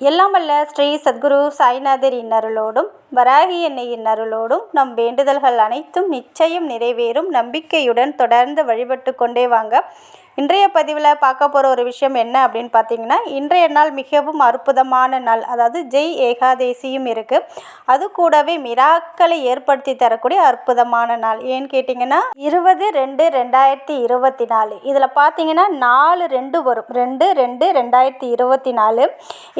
எல்லாம் வல்ல ஸ்ரீ சத்குரு சாய்நாதர் இன்னருளோடும் வராகி எண்ணெய் இன்னருளோடும் நம் வேண்டுதல்கள் அனைத்தும் நிச்சயம் நிறைவேறும். நம்பிக்கையுடன் தொடர்ந்து வழிபட்டு கொண்டே வாங்க. இன்றைய பதிவில் பார்க்க போகிற ஒரு விஷயம் என்ன அப்படின்னு பார்த்தீங்கன்னா இன்றைய நாள் மிகவும் அற்புதமான நாள். அதாவது ஜெய் ஏகாதேசியும் இருக்குது அது கூடவே மிராக்களை ஏற்படுத்தி தரக்கூடிய அற்புதமான நாள். ஏன்னு கேட்டிங்கன்னா இருபது ரெண்டு ரெண்டாயிரத்தி இருபத்தி நாலு. இதில் பார்த்தீங்கன்னா நாலு ரெண்டு வரும். ரெண்டு ரெண்டு ரெண்டாயிரத்தி இருபத்தி நாலு.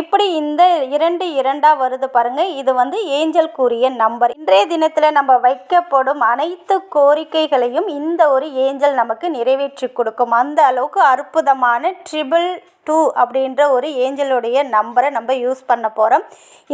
இப்போ இப்படி இந்த இரண்டு இரண்டாக வருது பாருங்கள் இது வந்து ஏஞ்சல் கூறிய நம்பர். இன்றைய தினத்தில் நம்ம வைக்கப்படும் அனைத்து கோரிக்கைகளையும் இந்த ஒரு ஏஞ்சல் நமக்கு நிறைவேற்றி கொடுக்கும். அந்த அளவுக்கு அற்புதமான ட்ரிபிள் டூ அப்படின்ற ஒரு ஏஞ்சலுடைய நம்பரை நம்ம யூஸ் பண்ண போகிறோம்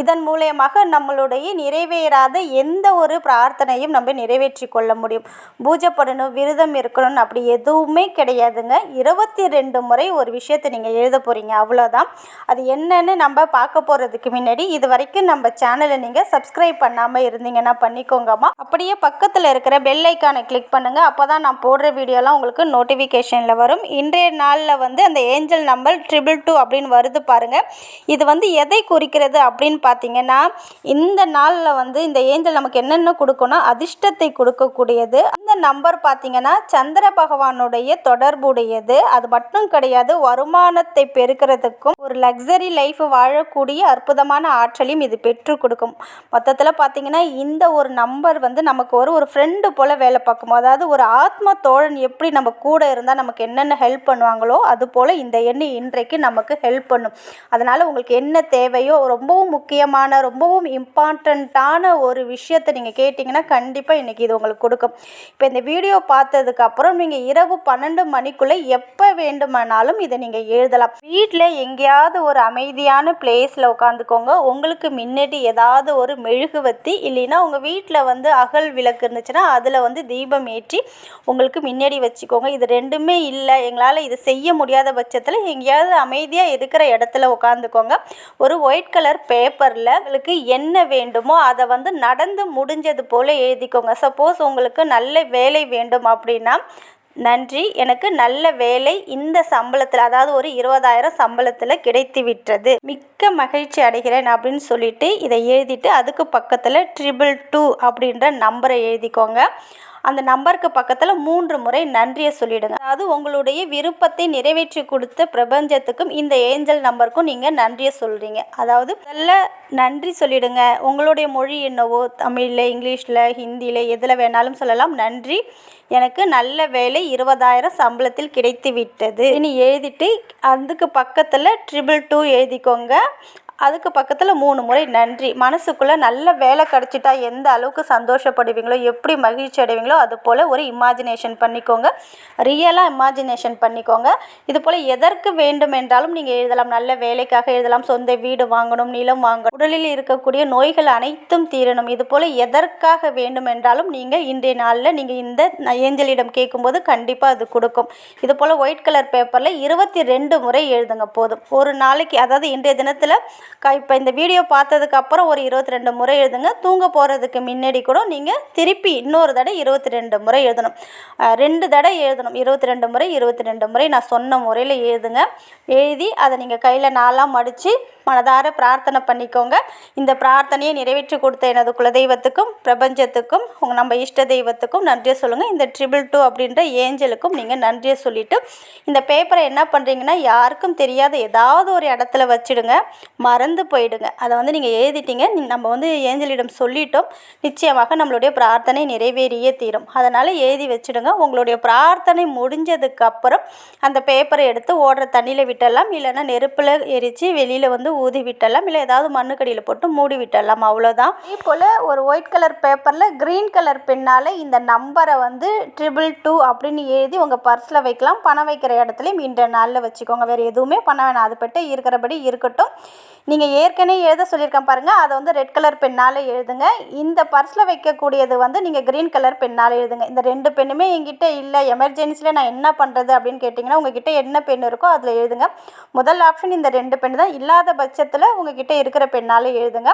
இதன் மூலயமாக நம்மளுடைய நிறைவேறாத எந்த ஒரு பிரார்த்தனையும் நம்ம நிறைவேற்றி கொள்ள முடியும். பூஜை பண்ணணும் விரதம் இருக்கணும்னு அப்படி எதுவுமே கிடையாதுங்க. இருபத்தி ரெண்டு முறை ஒரு விஷயத்தை நீங்கள் எழுத போகிறீங்க அவ்வளோதான் அது என்னன்னு நம்ம பார்க்க போகிறதுக்கு முன்னாடி இது வரைக்கும் நம்ம சேனலை நீங்கள் சப்ஸ்கிரைப் பண்ணாமல் இருந்தீங்கன்னா பண்ணிக்கோங்கம்மா. அப்படியே பக்கத்தில் இருக்கிற பெல் ஐக்கானை கிளிக் பண்ணுங்கள் அப்போ தான் நான் போடுற வீடியோலாம் உங்களுக்கு நோட்டிஃபிகேஷனில் வரும். இன்றைய நாளில் வந்து அந்த ஏஞ்சல் நம்பர் ட்ரிபிள் டூ அப்படின்னு வருது பாருங்கள் இது வந்து எதை குறிக்கிறது அப்படின்னு பார்த்தீங்கன்னா இந்த நாளில் வந்து இந்த ஏஞ்சல் நமக்கு என்னென்ன கொடுக்கணும் அதிர்ஷ்டத்தை கொடுக்கக்கூடியது. அந்த நம்பர் பார்த்தீங்கன்னா சந்திர பகவானுடைய தொடர்புடையது. அது மட்டும் கிடையாது வருமானத்தை பெருக்கிறதுக்கும் ஒரு லக்ஸரி லைஃப் வாழக்கூடிய அற்புதமான ஆற்றலையும் இது பெற்று கொடுக்கும். மொத்தத்தில் பார்த்தீங்கன்னா இந்த ஒரு நம்பர் வந்து நமக்கு ஒரு ஒரு ஃப்ரெண்டு போல் வேலை பார்க்கும். அதாவது ஒரு ஆத்ம தோழன் எப்படி நம்ம கூட இருந்தால் நமக்கு என்னென்ன ஹெல்ப் பண்ணுவாங்களோ அது போல் இந்த எண்ணெய் இன்றைக்கு நமக்கு ஹெல்ப் பண்ணும். அதனால் உங்களுக்கு என்ன தேவையோ ரொம்பவும் முக்கியமான ரொம்பவும் இம்பார்ட்டண்ட்டான ஒரு விஷயத்தை நீங்கள் கேட்டிங்கன்னா கண்டிப்பாக இன்றைக்கி இது உங்களுக்கு கொடுக்கும். இப்போ இந்த வீடியோ பார்த்ததுக்கப்புறம் நீங்கள் இரவு பன்னெண்டு மணிக்குள்ளே எப்போ வேண்டுமானாலும் இதை நீங்கள் எழுதலாம். வீட்டில் எங்கேயாவது ஒரு அமைதியான பிளேஸில் உட்காந்துக்கோங்க. உங்களுக்கு முன்னாடி ஏதாவது ஒரு மெழுகுவத்தி இல்லைன்னா உங்கள் வீட்டில் வந்து அகல் விளக்கு இருந்துச்சுன்னா அதில் வந்து தீபம் ஏற்றி உங்களுக்கு முன்னாடி வச்சுக்கோங்க. இது ரெண்டுமே இல்லை. எங்களால் இது செய்ய முடியாத பட்சத்தில் எங்கேயாவது அமைதியாக இருக்கிற இடத்துல உட்காந்துக்கோங்க ஒரு ஒயிட் கலர் பேப்பரில் உங்களுக்கு என்ன வேண்டுமோ அதை வந்து நடந்து முடிஞ்சது போல் எழுதிக்கோங்க. சப்போஸ் உங்களுக்கு நல்ல வேலை வேண்டும் அப்படின்னா நன்றி எனக்கு நல்ல வேலை இந்த சம்பளத்தில் அதாவது ஒரு இருபதாயிரம் சம்பளத்தில் கிடைத்து விட்டது மிக்க மகிழ்ச்சி அடைகிறேன் அப்படின்னு சொல்லிட்டு இதை எழுதிட்டு அதுக்கு பக்கத்தில் ட்ரிபிள் டூ அப்படின்ற நம்பரை எழுதிக்கோங்க. அந்த நம்பருக்கு பக்கத்தில் மூன்று முறை நன்றியை சொல்லிடுங்க. அதாவது உங்களுடைய விருப்பத்தை நிறைவேற்றி கொடுத்த பிரபஞ்சத்துக்கும் இந்த ஏஞ்சல் நம்பருக்கும் நீங்கள் நன்றியை சொல்கிறீங்க அதாவது நல்ல நன்றி சொல்லிடுங்க. உங்களுடைய மொழி என்னவோ தமிழில் இங்கிலீஷில் ஹிந்தியில் எதில் வேணாலும் சொல்லலாம். நன்றி. எனக்கு நல்ல வேலை இருபதாயிரம் சம்பளத்தில் கிடைத்து விட்டது. இனி எழுதிட்டு அதுக்கு பக்கத்தில் ட்ரிபிள் டூ எழுதிக்கோங்க. அதுக்கு பக்கத்தில் மூணு முறை நன்றி. மனசுக்குள்ளே நல்ல வேலை கிடச்சிட்டா எந்த அளவுக்கு சந்தோஷப்படுவீங்களோ எப்படி மகிழ்ச்சி அடைவீங்களோ அது போல் ஒரு இமேஜினேஷன் பண்ணிக்கோங்க. ரியலாக இமேஜினேஷன் பண்ணிக்கோங்க. இது போல் எதற்கு வேண்டும் என்றாலும் நீங்கள் எழுதலாம். நல்ல வேலைக்காக எழுதலாம். சொந்த வீடு வாங்கணும் நிலம் வாங்கணும். உடலில் இருக்கக்கூடிய நோய்கள் அனைத்தும் தீரணும். இது போல் எதற்காக வேண்டும் என்றாலும் நீங்கள் இன்றைய நாளில் நீங்கள் இந்த ஏஞ்சலிடம் கேட்கும்போது கண்டிப்பாக அது கொடுக்கும். இது போல் ஒயிட் கலர் பேப்பரில் இருபத்தி ரெண்டு முறை எழுதுங்க போதும். ஒரு நாளைக்கு அதாவது இன்றைய தினத்தில் இப்போ இந்த வீடியோ பார்த்ததுக்கு அப்புறம் ஒரு இருபத்தி ரெண்டு முறை எழுதுங்க. தூங்க போகிறதுக்கு முன்னாடி கூட நீங்கள் திருப்பி இன்னொரு தடவை இருபத்தி ரெண்டு முறை எழுதணும். ரெண்டு தடவை எழுதணும். இருபத்தி ரெண்டு முறை இருபத்தி ரெண்டு முறை நான் சொன்ன முறையில் எழுதுங்க. எழுதி அதை நீங்கள் கையில் நாளாக மடித்து மனதார பிரார்த்தனை பண்ணிக்கோங்க. இந்த பிரார்த்தனையை நிறைவேற்றி கொடுத்த எனது குலதெய்வத்துக்கும் பிரபஞ்சத்துக்கும் உங்கள் நம்ம இஷ்ட தெய்வத்துக்கும் நன்றியை சொல்லுங்கள் இந்த ட்ரிபிள் டூ அப்படின்ற ஏஞ்சலுக்கும் நீங்கள் நன்றியை சொல்லிவிட்டு இந்த பேப்பரை என்ன பண்ணுறீங்கன்னா யாருக்கும் தெரியாத ஏதாவது ஒரு இடத்துல வச்சுடுங்க. மறந்து போயிடுங்க. அதை வந்து நீங்கள் எழுதிட்டீங்க. நம்ம வந்து ஏஞ்சலிடம் சொல்லிட்டோம். நிச்சயமாக நம்மளுடைய பிரார்த்தனை நிறைவேறியே தீரும். அதனால் எழுதி வச்சுடுங்க. உங்களுடைய பிரார்த்தனை முடிஞ்சதுக்கப்புறம் அந்த பேப்பரை எடுத்து ஓடுற தண்ணியில் விட்டலாம் இல்லைன்னா நெருப்பில் எரித்து வெளியில் வந்து ஊதி விட்டலாம் இல்லை ஏதாவது மண்ணுக்கடியில் போட்டு மூடி விட்டலாம் அவ்வளோதான் இதே போல் ஒரு ஒயிட் கலர் பேப்பரில் க்ரீன் கலர் பெண்ணால் இந்த நம்பரை வந்து ட்ரிபிள் டூ அப்படின்னு எழுதி உங்கள் பர்ஸில் வைக்கலாம். பணம் வைக்கிற இடத்துலையும் இன்றைய நாளில் வச்சுக்கோங்க. வேறு எதுவுமே பண்ண வேணாம். அது பட்டு இருக்கிறபடி இருக்கட்டும். நீங்கள் ஏற்கனவே எழுத சொல்லியிருக்கேன் பாருங்கள் அதை வந்து ரெட் கலர் பெண்ணால் எழுதுங்க. இந்த பர்ஸில் வைக்கக்கூடியது வந்து நீங்கள் க்ரீன் கலர் பெண்ணால் எழுதுங்க. இந்த ரெண்டு பெண்ணுமே என்கிட்ட இல்லை. எமர்ஜென்சியில் நான் என்ன பண்ணுறது அப்படின்னு கேட்டிங்கன்னா உங்ககிட்ட என்ன பெண் இருக்கோ அதில் எழுதுங்க. முதல் ஆப்ஷன் இந்த ரெண்டு பெண் தான். இல்லாத பட்சத்தில் உங்ககிட்ட இருக்கிற பெண்ணால் எழுதுங்க.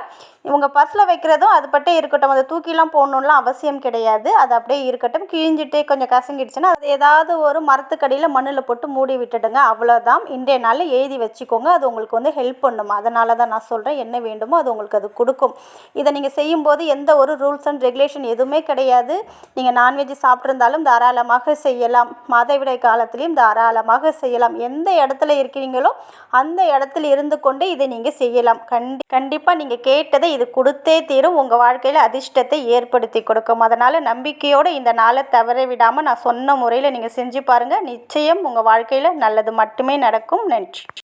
உங்கள் பர்ஸில் வைக்கிறதும் அது பட்டே இருக்கட்டும். அதை தூக்கிலாம் போடணுன்லாம் அவசியம் கிடையாது. அது அப்படியே இருக்கட்டும். கிழிஞ்சிட்டு கொஞ்சம் கசங்கிடுச்சுன்னா அது ஏதாவது ஒரு மரத்துக்கடியில் மண்ணில் போட்டு மூடி விட்டுடுங்க. அவ்வளோதான் இன்றைய நாளில் எழுதி வச்சுக்கோங்க. அது உங்களுக்கு வந்து ஹெல்ப் பண்ணும். அதனால் அதனால தான் நான் சொல்கிறேன் என்ன வேண்டுமோ அது உங்களுக்கு அது கொடுக்கும். இதை நீங்கள் செய்யும்போது எந்த ஒரு ரூல்ஸ் அண்ட் ரெகுலேஷன் எதுவுமே கிடையாது. நீங்கள் நான்வெஜ் சாப்பிட்ருந்தாலும் தாராளமாக செய்யலாம். மாதவிடாய் காலத்திலையும் தாராளமாக செய்யலாம். எந்த இடத்துல இருக்கிறீங்களோ அந்த இடத்துல இருந்து கொண்டு இதை நீங்கள் செய்யலாம். கண்டி கண்டிப்பாக நீங்கள் கேட்டதை இது கொடுத்தே தீரும். உங்கள் வாழ்க்கையில் அதிர்ஷ்டத்தை ஏற்படுத்தி கொடுக்கும். அதனால் நம்பிக்கையோடு இந்த நாளை தவற விடாமல் நான் சொன்ன முறையில் நீங்கள் செஞ்சு பாருங்கள் நிச்சயம் உங்கள் வாழ்க்கையில் நல்லது மட்டுமே நடக்கும். நன்றி.